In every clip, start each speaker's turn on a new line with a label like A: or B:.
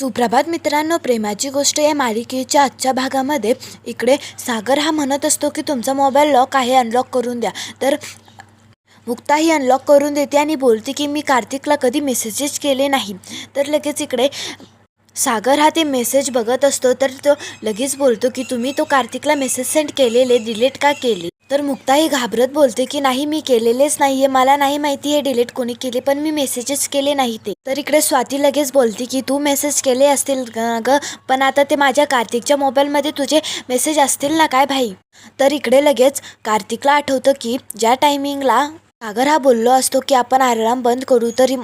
A: सुप्रभात मित्रांनो प्रेमाची गोष्ट या मालिकेच्या आजच्या भागामध्ये इकडे सागर हा म्हणत असतो की तुमचा मोबाईल लॉक आहे अनलॉक करून द्या. तर मुक्ता ही अनलॉक करून देते आणि बोलते की मी कार्तिकला कधी मेसेजेस केले नाही. तर लगेच इकडे सागर हा ते मेसेज बघत असतो. तर तो लगेच बोलतो की तुम्ही तो कार्तिकला मेसेज सेंड केलेले डिलीट का केले? तर मुक्ताही घाबरत बोलते की नाही मी केलेलेच नाहीये. मला नाही माहिती हे डिलीट कोणी केले पण मी मेसेजेस केले नाही ते. तर इकडे स्वाती लगेच बोलते की तू मेसेज केले असतील ग पण आता ते माझ्या कार्तिकच्या मोबाईलमध्ये तुझे मेसेज असतील ना काय भाई? तर इकडे लगेच कार्तिकला आठवतं की ज्या टायमिंगला सागर हा बोललो असतो की आपण अलार्म बंद करू तरी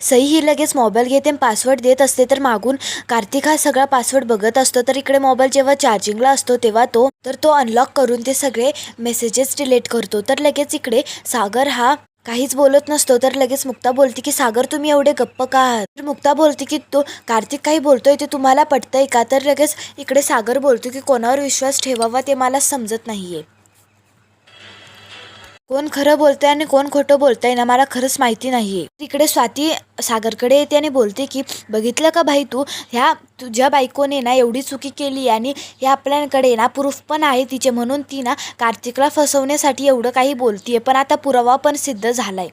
A: सई ही लगेच मोबाईल घेते पासवर्ड देत असते. तर मागून कार्तिक हा सगळा पासवर्ड बघत असतो. तर इकडे मोबाईल जेव्हा चार्जिंगला असतो तेव्हा तो तर तो अनलॉक करून ते सगळे मेसेजेस डिलीट करतो. तर लगेच इकडे सागर हा काहीच बोलत नसतो. तर लगेच मुक्ता बोलते की सागर तुम्ही एवढे गप्प का आहात? तर मुक्ता बोलते की तो कार्तिक काही बोलतोय ते तुम्हाला पटतंय का? तर लगेच इकडे सागर बोलतो की कोणावर विश्वास ठेवावा ते मला समजत नाहीये. कोण खरं बोलतंय आणि कोण खोटं बोलतंय ना मला खरंच माहिती नाही आहे तिकडे स्वाती सागरकडे येते आणि बोलते की बघितलं का भाई तू? ह्या तुझ्या बायकोने ना एवढी चुकी केली आणि ह्या आपल्याकडे ना प्रूफ पण आहे तिचे म्हणून ती ना कार्तिकला फसवण्यासाठी एवढं काही बोलतीये. पण आता पुरावा पण सिद्ध झाला आहे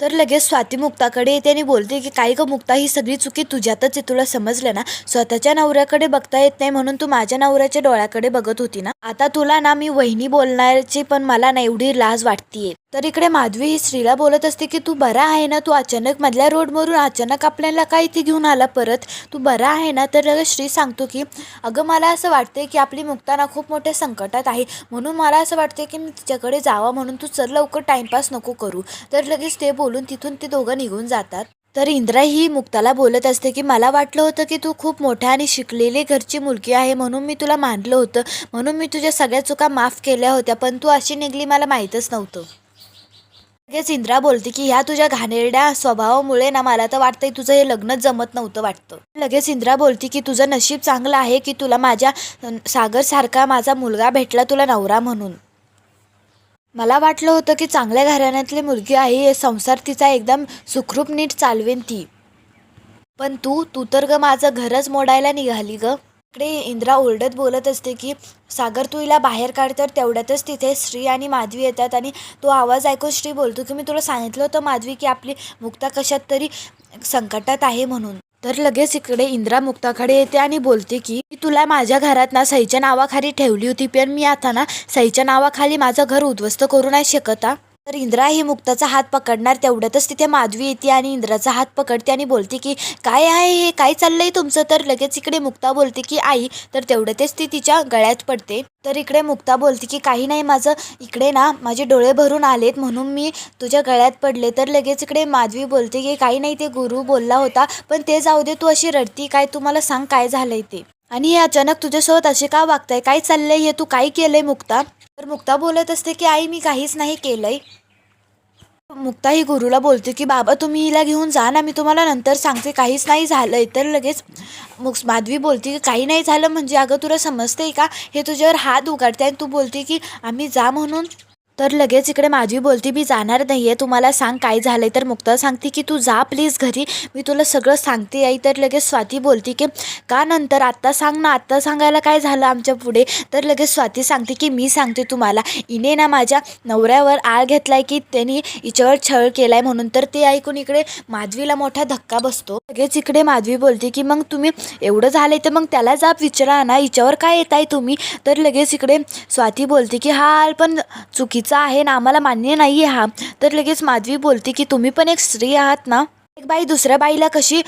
A: तर लगेच स्वाती मुक्ताकडे येते आणि बोलते की काय ग मुक्ता ही सगळी चुकी तुझ्यातच आहे. तुला समजलं ना? स्वतःच्या नवऱ्याकडे बघता येत नाही म्हणून तू माझ्या नवऱ्याच्या डोळ्याकडे बघत होती ना? आता तुला ना मी वहिनी बोलण्याची पण मला ना एवढी लाज वाटतीये. तर इकडे माधवी ही स्त्रीला बोलत असते की तू बरा आहे ना? तू अचानक मधल्या रोडवरून अचानक आपल्याला काय इथे घेऊन आला परत? तू बरा आहे ना? तर श्री सांगतो की अगं मला असं वाटते की आपली मुक्ताना खूप मोठ्या संकटात आहे. म्हणून मला असं वाटते की मी तिच्याकडे जावा. म्हणून तू चल लवकर टाइमपास नको करू. तर लगेच ते बोलून तिथून ते दोघं निघून जातात. तर इंद्रा ही मुक्ताला बोलत असते की मला वाटलं होतं की तू खूप मोठ्या आणि शिकलेली घरची मुलगी आहे. म्हणून मी तुला मानलं होतं. म्हणून मी तुझ्या सगळ्या चुका माफ केल्या होत्या. पण तू अशी निघली मला माहीतच नव्हतं. लगेच इंद्रा बोलते की ह्या तुझ्या घाणेरड्या स्वभावामुळे ना मला तर वाटतंय तुझं हे लग्नच जमत नव्हतं वाटतं. लगेच इंद्रा बोलते की तुझं नशीब चांगलं आहे की तुला माझ्या सागरसारखा माझा मुलगा भेटला तुला नवरा म्हणून? मला वाटलं होतं की चांगल्या घराण्यातली मुलगी आहे हे संसार तिचा एकदम सुखरूप नीट चालवेन ती. पण तू तू तर ग माझं घरच मोडायला निघाली ग. इकडे इंद्रा ओरडत बोलत असते की सागर तू हिला बाहेर काढ तर तेवढ्यातच तिथे श्री आणि माधवी येतात आणि तो आवाज ऐकून श्री बोलतो की मी तुला सांगितलं होतं माधवी की आपली मुक्ता कशात तरी संकटात आहे म्हणून. तर लगेच इकडे इंद्रा मुक्ताकडे येते आणि बोलते की "मी तुला माझ्या घरात ना सईच्या नावाखाली ठेवली होती पण मी आता ना सईच्या नावाखाली माझं घर उद्ध्वस्त करू नाही शकत तर इंद्रा ही मुक्ताचा हात पकडणार तेवढ्यातच तिथे माधवी येते आणि इंद्राचा हात पकडते आणि बोलते की काय आहे हे? काय चाललं आहे तुमचं? तर लगेच इकडे मुक्ता बोलते की आई. तर तेवढ्यातच ती तिच्या गळ्यात पडते. तर इकडे मुक्ता बोलते की काही नाही माझं इकडे ना माझे डोळे भरून आलेत म्हणून मी तुझ्या गळ्यात पडले. तर लगेच इकडे माधवी बोलते की काही नाही ते गुरु बोलला होता पण ते जाऊ दे तू अशी रडती काय तू मला सांग काय झालंय ते? आणि हे अचानक तुझ्यासोबत असे का वागताय? काय चाललंय हे? तू काय केलंय मुक्ता? तर मुक्ता बोलत असते की आई मी काहीच नाही केलंय. मुक्ता ही गुरुला बोलते की बाबा तुम्ही हिला घेऊन जा ना मी तुम्हाला नंतर सांगते. काहीच नाही झालं तर लगेच मुक्स माधवी बोलते की काही नाही झालं. म्हणजे अगं तुला समजते का? हे तुझ्यावर हात उघडते आणि तू बोलते की आम्ही जा म्हणून तर लगेच इकडे माधवी बोलते मी जाणार नाही आहे तुम्हाला सांग काय झालंय. तर मुक्ता सांगते की तू जा प्लीज घरी मी तुला सगळं सांगते आई. तर लगेच स्वाती बोलते की का नंतर? आत्ता सांग ना आत्ता सांगायला काय झालं आमच्या पुढे? तर लगेच स्वाती सांगते की मी सांगते तुम्हाला इने ना माझ्या नवऱ्यावर आळ घेतलाय की त्यांनी हिच्यावर छळ केलाय म्हणून. तर ते ऐकून इकडे माधवीला मोठा धक्का बसतो. लगेच इकडे माधवी बोलते की मग तुम्ही एवढं झालंय तर मग त्याला जाब विचारा ना हिच्यावर काय येत आहे तुम्ही? तर लगेच इकडे स्वाती बोलते की हा आळ पण चुकीचं आहे ना आम्हाला मान्य नाही आहे हा. तर लगेच माधवी बोलते की तुम्ही पण एक स्त्री आहात ना? एक बाई दुसऱ्या बाईला कशी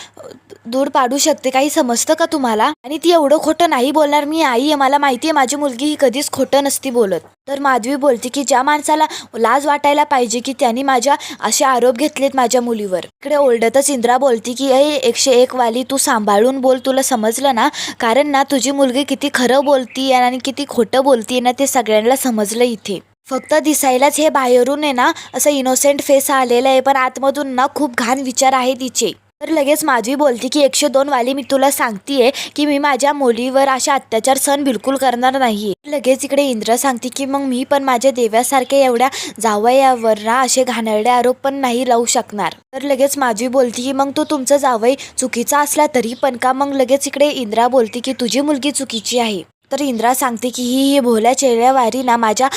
A: दूर पाडू शकते? काही समजतं का तुम्हाला? आणि ती एवढं खोटं नाही बोलणार. मी आई आहे मला माहिती आहे माझी मुलगी ही कधीच खोटं नसती बोलत. तर माधवी बोलते की ज्या माणसाला लाज वाटायला पाहिजे की त्यांनी माझ्या असे आरोप घेतलेत माझ्या मुलीवर. इकडे ओरडतच इंद्रा बोलते की अय एकशे एक वाली तू सांभाळून बोल. तुला समजलं ना? कारण ना तुझी मुलगी किती खरं बोलती आणि किती खोटं बोलती ना ते सगळ्यांना समजलं इथे. फक्त दिसायलाच हे बाहेरून आहे ना असं इनोसेंट फेस आलेलं आहे. पण आतमधून ना खूप घाण विचार आहे तिचे. तर लगेच माधवी बोलते की एकशे दोन वाली मी तुला सांगतेय की मी माझ्या मुलीवर अशा अत्याचार सहन बिलकुल करणार नाही लगेच इकडे इंद्र सांगते की मग मी पण माझ्या देव्यासारख्या एवढ्या जावयावर ना असे घाणेरडे आरोप पण नाही लावू शकणार. तर लगेच माधवी बोलते की मग तो तुमचा जावई चुकीचा असला तरी पण का? मग लगेच इकडे इंद्रा बोलते की तुझी मुलगी चुकीची आहे. तर इंद्रा सांगते की ही ही भोल्या चेहऱ्यावारी ना माझ्या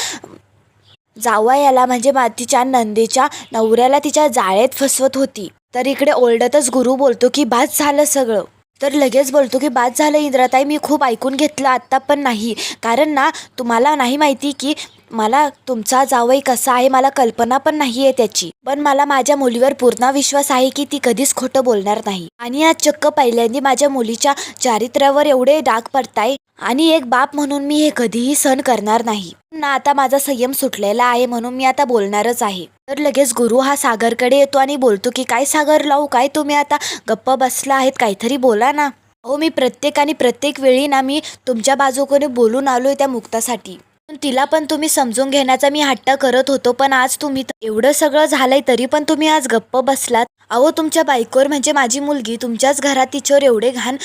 A: जावयाला म्हणजे मातीच्या नंदेच्या नवऱ्याला तिच्या जाळ्यात फसवत होती. तर इकडे ओरडतच गुरु बोलतो की बाद झालं सगळं. तर लगेच बोलतो की बाद झालं इंद्राताई मी खूप ऐकून घेतलं आत्ता पण नाही. कारण ना तुम्हाला नाही माहिती की मला तुमचा जावई कसा आहे मला कल्पना पण नाही आहे त्याची. पण मला माझ्या मुलीवर पूर्ण विश्वास आहे की ती कधीच खोटं बोलणार नाही. आणि आज चक्क पहिल्यांदा माझ्या मुलीच्या चारित्र्यावर एवढे डाग पडताय आणि एक बाप म्हणून मी हे कधीही सहन करणार नाही. ना आता माझा संयम सुटलेला आहे म्हणून मी आता बोलणारच आहे. तर लगेच गुरु हा सागरकडे येतो आणि बोलतो की काय सागर लावू काय तुम्ही आता गप्प बसला आहेत काहीतरी बोला ना. हो मी प्रत्येक आणि प्रत्येक वेळी ना मी तुमच्या बाजूकडे बोलून आलोय त्या मुक्तासाठी. तिला पण तुम्ही समजून घेण्याचा मी हट्ट करत होतो पण आज तुम्ही तर एवढं सगळं झालंय तरी पण तुम्ही आज गप्प बसलात. अहो तुमच्या बायकोवर म्हणजे माझी मुलगी तुमच्याच घरात तिच्यावर एवढे घाण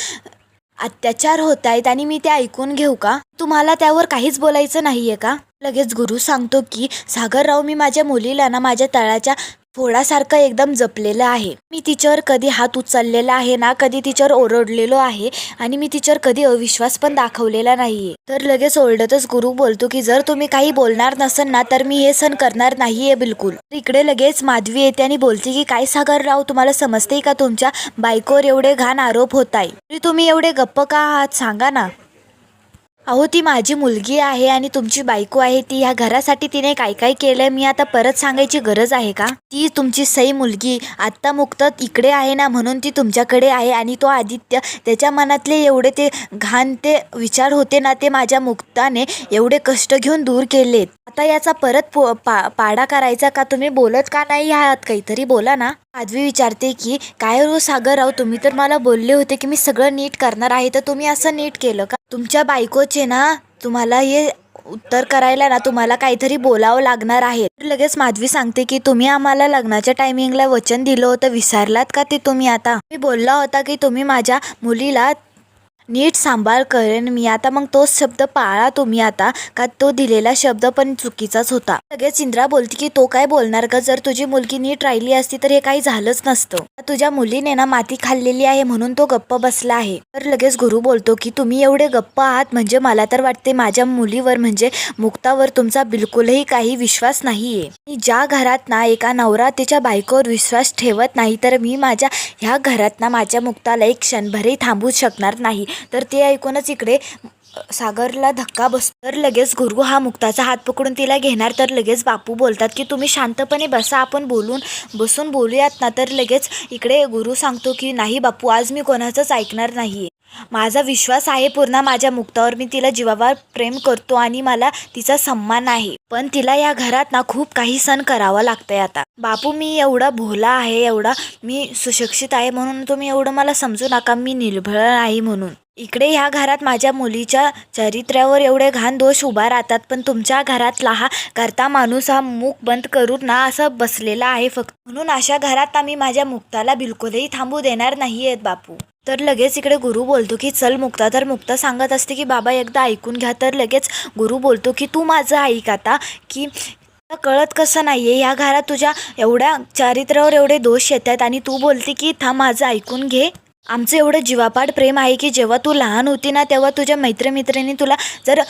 A: अत्याचार होत आहेत आणि मी ते ऐकून घेऊ का? तुम्हाला त्यावर काहीच बोलायचं नाहीये का? लगेच गुरु सांगतो की सागरराव मी माझ्या मुलीला ना माझ्या तळाच्या फोडासारखं एकदम जपलेलं आहे. मी तिच्यावर कधी हात उचललेला आहे ना कधी तिच्यावर ओरडलेलो आहे आणि मी तिच्यावर कधी अविश्वास पण दाखवलेला नाहीये. तर लगेच ओरडतच गुरु बोलतो की जर तुम्ही काही बोलणार नसेल ना तर मी हे सण करणार नाहीये बिलकुल. इकडे लगेच माधवी येते आणि बोलते की काय सागरराव तुम्हाला समजते का तुमच्या बायकोवर एवढे घाण आरोप होत आहे तरी तुम्ही एवढे गप्प का आहात? सांगा ना. अहो ती माझी मुलगी आहे आणि तुमची बायको आहे ती ह्या घरासाठी तिने काय काय केलंय मी आता परत सांगायची गरज आहे का? ती तुमची सई मुलगी आत्ता मुक्त इकडे आहे ना म्हणून ती तुमच्याकडे आहे आणि तो आदित्य त्याच्या मनातले एवढे ते घाण ते विचार होते ना ते माझ्या मुक्ताने एवढे कष्ट घेऊन दूर केलेत. आता याचा परत पो- पा पाडा करायचा का? तुम्ही बोलत का नाही आहात? काहीतरी बोला ना. माधवी विचारते की काय रो सागरराव तुम्ही तर मला बोलले होते की मी सगळं नीट करणार आहे. तर तुम्ही असं नीट केलं का? तुमच्या बायकोचे ना तुम्हाला हे उत्तर करायला ना तुम्हाला काहीतरी बोलावं लागणार आहे. लगेच माधवी सांगते की तुम्ही आम्हाला लग्नाच्या टायमिंगला वचन दिलं होतं. विसरलात का ते तुम्ही आता? मी बोलला होता की तुम्ही माझ्या मुलीला नीट सांभाळ करेन मी. आता मग तोच शब्द पाळा तुम्ही आता का तो दिलेला शब्द पण चुकीचाच होता. लगेच इंद्रा बोलते की तो काय बोलणार का जर तुझी मुलगी नीट राहिली असती तर हे काही झालंच नसतं. तुझ्या मुलीने ना माती खाल्लेली आहे म्हणून तो गप्प बसला आहे. तर लगेच गुरु बोलतो की तुम्ही एवढे गप्प आहात म्हणजे मला तर वाटते माझ्या मुलीवर म्हणजे मुक्तावर तुमचा बिलकुलही काही विश्वास नाहीये. मी ज्या घरात ना एका नवरा तिच्या बायकोवर विश्वास ठेवत नाही तर मी माझ्या ह्या घरात ना माझ्या मुक्ताला एक क्षणभरही थांबू शकणार नाही. तर ते ऐकूनच इकडे सागरला धक्का बसतो. तर लगेच गुरु हा मुक्ताचा हात पकडून तिला घेणार. तर लगेच बापू बोलतात की तुम्ही शांतपणे बसा आपण बोलून बसून बोलूयात ना. तर लगेच इकडे गुरु सांगतो की नाही बापू आज मी कोणाचंच ऐकणार नाहीये. माझा विश्वास आहे पूर्ण माझ्या मुक्तावर. मी तिला जीवावर प्रेम करतो आणि मला तिचा सन्मान आहे. पण तिला या घरात ना खूप काही सण करावं लागतंय आता. बापू मी एवढा भोला आहे एवढा मी सुशिक्षित आहे म्हणून तुम्ही एवढं मला समजू नका. मी निर्भळ आहे म्हणून. इकडे ह्या घरात माझ्या मुलीच्या चरित्र्यावर एवढे घाण दोष उभा राहतात पण तुमच्या घरातला हा करता माणूस हा मूक बंद करून ना असं बसलेला आहे फक्त. म्हणून अशा घरात आम्ही माझ्या मुक्ताला बिलकुलही थांबू देणार नाही आहेत बापू. तर लगेच इकडे गुरु बोलतो की चल मुक्ता. तर मुक्ता सांगत असते की बाबा एकदा ऐकून घ्या. तर लगेच गुरु बोलतो की तू माझं ऐक आता की कळत कसं नाहीये? ह्या घरात तुझ्या एवढ्या चारित्र्यावर एवढे दोष येत आहेत आणि तू बोलते की थांब माझं ऐकून घे. आमचं एवढं जीवापाड प्रेम आहे की जेव्हा तू लहान होती ना तेव्हा तुझ्या मैत्रमित्रांनी तुला जर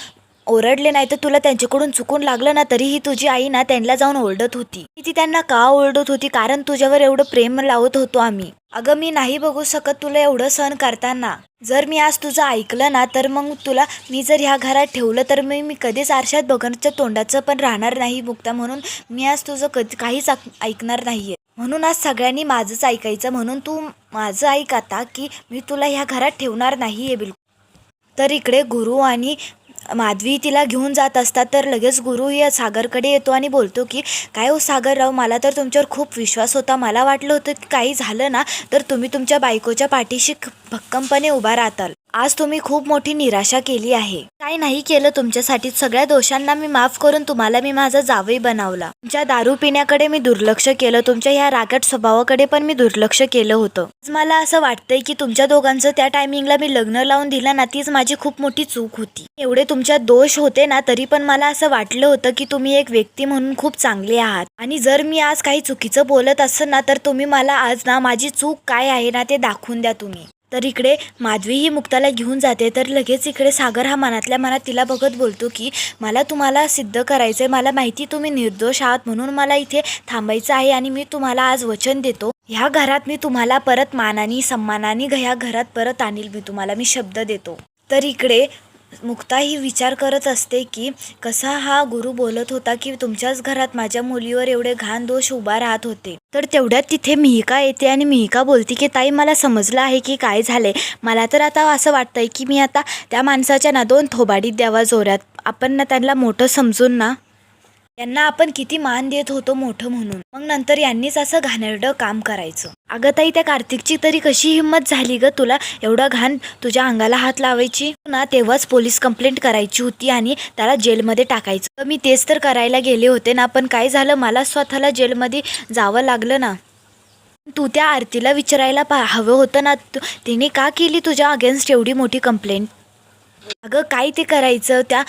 A: ओरडले नाही तर तुला त्यांच्याकडून चुकून लागलं ना तरीही तुझी आई ना त्यांना जाऊन ओरडत होती. ती त्यांना का ओरडत होती? कारण तुझ्यावर एवढं प्रेम लावत होतो आम्ही. अगं मी नाही बघू शकत तुला एवढं सहन करताना. जर मी आज तुझं ऐकलं ना तर मग तुला मी जर ह्या घरात ठेवलं तर मी मी कधीच आरशात बघण्याच्या तोंडाचं पण राहणार नाही मुक्ता. म्हणून मी आज तुझं कधी काहीच ऐक- ऐकणार नाहीये. म्हणून आज सगळ्यांनी माझंच ऐकायचं. म्हणून तू माझं ऐक आता की मी तुला ह्या घरात ठेवणार नाही आहे बिलकुल. तर इकडे गुरु आणि माधवी तिला घेऊन जात असतात तर लगेच गुरु या सागरकडे येतो आणि बोलतो की काय हो सागरराव मला तर तुमच्यावर खूप विश्वास होता. मला वाटलं होतं की काही झालं ना तर तुम्ही तुमच्या बायकोच्या पाठीशी ख- भक्कमपणे उभा राहताल. आज तुम्ही खूप मोठी निराशा केली आहे. काय नाही केलं तुमच्यासाठी. सगळ्या दोषांना मी माफ करून तुम्हाला मी माझा जावई बनवला. तुमच्या दारू पिण्याकडे मी दुर्लक्ष केलं. तुमच्या ह्या रागट स्वभावाकडे पण मी दुर्लक्ष केलं होतं. आज मला असं वाटतंय की तुमच्या दोघांचं त्या टायमिंगला मी लग्न लावून दिलं ना तीच माझी खूप मोठी चूक होती. एवढे तुमच्या दोष होते ना तरी पण मला असं वाटलं होतं की तुम्ही एक व्यक्ती म्हणून खूप चांगले आहात. आणि जर मी आज काही चुकीचं बोलत असेल ना तर तुम्ही मला आज ना माझी चूक काय आहे ना ते दाखवून द्या तुम्ही. तर इकडे माधवी ही मुक्ताला घेऊन जाते. तर लगेच इकडे सागर हा मनातल्या मनात तिला बघत बोलतो की मला तुम्हाला सिद्ध करायचं आहे मला माहिती तुम्ही निर्दोष आहात. म्हणून मला इथे थांबायचं आहे आणि मी तुम्हाला आज वचन देतो. ह्या घरात मी तुम्हाला परत मानानी सन्मानाने ह्या घरात परत आणील मी तुम्हाला. मी शब्द देतो. तर इकडे मुक्ता ही विचार करत असते की कसा हा गुरु बोलत होता की तुमच्याच घरात माझ्या मुलीवर एवढे घाण दोष उभा राहत होते? तर तेवढ्यात तिथे मिहिका येते आणि मिहिका बोलते की ताई मला समजलं आहे की काय झालंय. मला तर आता असं वाटतंय की मी आता त्या माणसाच्या ना दोन थोबाडीत द्यावा जोऱ्यात आपण ना त्यांना मोठं समजून ना यांना आपण किती मान देत होतो मोठं म्हणून. मग नंतर यांनीच असं घाणेरडं काम करायचं. अगं ताई त्या कार्तिकची तरी कशी हिंमत झाली ग? तुला एवढा घाण तुझ्या अंगाला हात लावायची? ना तेव्हाच पोलीस कंप्लेंट करायची होती आणि त्याला जेलमध्ये टाकायचं. तर मी तेच तर करायला गेले होते ना पण काय झालं? मला स्वतःला जेलमध्ये जावं लागलं ना. तू त्या आरतीला विचारायला पा हवं होतं ना. तू तिने का केली तुझ्या अगेन्स्ट एवढी मोठी कंप्लेंट? अगं काय ते करायचं? त्या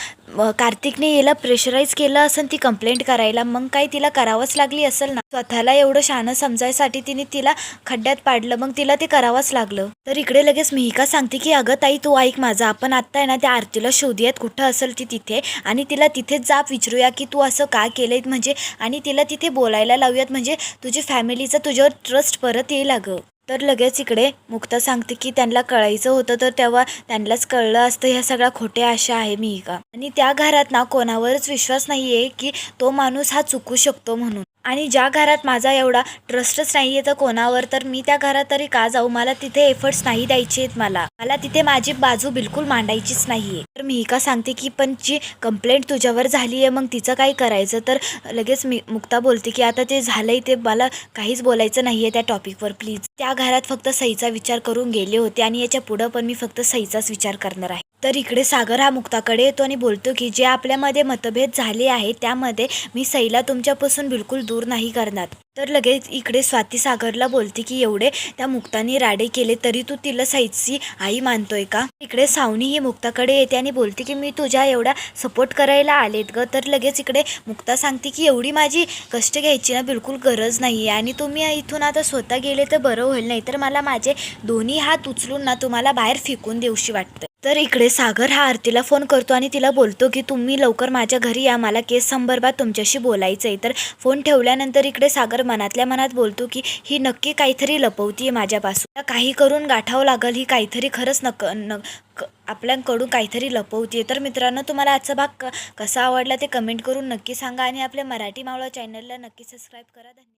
A: कार्तिकने याला प्रेशराईज केलं असेल ती कंप्लेंट करायला. मग काय तिला करावंच लागली असेल ना? स्वतःला एवढं शानं समजायसाठी तिने तिला खड्ड्यात पाडलं. मग तिला ते करावंच लागलं. तर इकडे लगेच मिहिका सांगते की अगं ताई तू ऐक माझं. आपण आत्ता आहे ना त्या आरतीला शोधूयात कुठं असेल ती तिथे? आणि तिला तिथेच जाप विचारूया की तू असं का केलंय म्हणजे? आणि तिला तिथे बोलायला लावूयात म्हणजे तुझी फॅमिलीचा तुझ्यावर ट्रस्ट परत येईल अगं. तर लगेच इकडे मुक्ता सांगते की त्यांना कळायचं होतं तर तेव्हा त्यांनाच कळलं असतं ह्या सगळ्या खोट्या आशा आहे मी का? आणि त्या घरात ना कोणावरच विश्वास नाही आहे की तो माणूस हा चुकू शकतो म्हणून. आणि ज्या घरात माझा एवढा ट्रस्टच नाही आहे तर कोणावर? तर मी त्या घरात तरी का जाऊ? मला तिथे एफर्ट्स नाही द्यायचे आहेत मला. मला तिथे माझी बाजू बिलकुल मांडायचीच नाही आहे तर मी का सांगते की पण जी कंप्लेंट तुझ्यावर झाली आहे मग तिचं काय करायचं? तर लगेच मी मुक्ता बोलते की आता ते झालंय ते मला काहीच बोलायचं नाही आहे त्या टॉपिकवर प्लीज त्या घरात फक्त सईचा विचार करून गेले होते आणि याच्या पुढं पण मी फक्त सईचाच विचार करणार आहे. तर इकडे सागर हा मुक्ताकडे येतो आणि बोलतो की जे आपल्यामध्ये मतभेद झाले आहे त्यामध्ये मी सईला तुमच्यापासून बिलकुल दूर नाही करणार. तर लगेच इकडे स्वाती सागरला बोलते की एवढे त्या मुक्ताने राडे केले तरी तू तिला सईची आई मानतोय का? इकडे सावनी ही मुक्ताकडे येते आणि बोलते की मी तुझ्या एवढा सपोर्ट करायला आलेत ग. तर लगेच इकडे मुक्ता सांगते की एवढी माझी कष्ट घ्यायची ना बिलकुल गरज नाही आहे आणि तुम्ही इथून आता स्वतः गेले तर बरं होईल. नाही तर मला माझे दोन्ही हात उचलून ना तुम्हाला बाहेर फेकून देऊशी वाटतं तर इकडे सागर हा आरतीला फोन करतो आणि तिला बोलतो की तुम्ही लवकर माझ्या घरी या. मला केस संदर्भात तुमच्याशी बोलायचं आहे तर फोन ठेवल्यानंतर इकडे सागर मनातल्या मनात बोलतो की ही नक्की काहीतरी लपवतीये माझ्यापासून. काही करून गाठावं लागल. ही काहीतरी खरंच नक न क- आपल्याकडून काहीतरी लपवतीये. तर मित्रांनो तुम्हाला आजचा भाग क- कसा आवडला ते कमेंट करून नक्की सांगा आणि आपल्या मराठी मावळा चॅनलला नक्की सबस्क्राईब करा. धन्यवाद.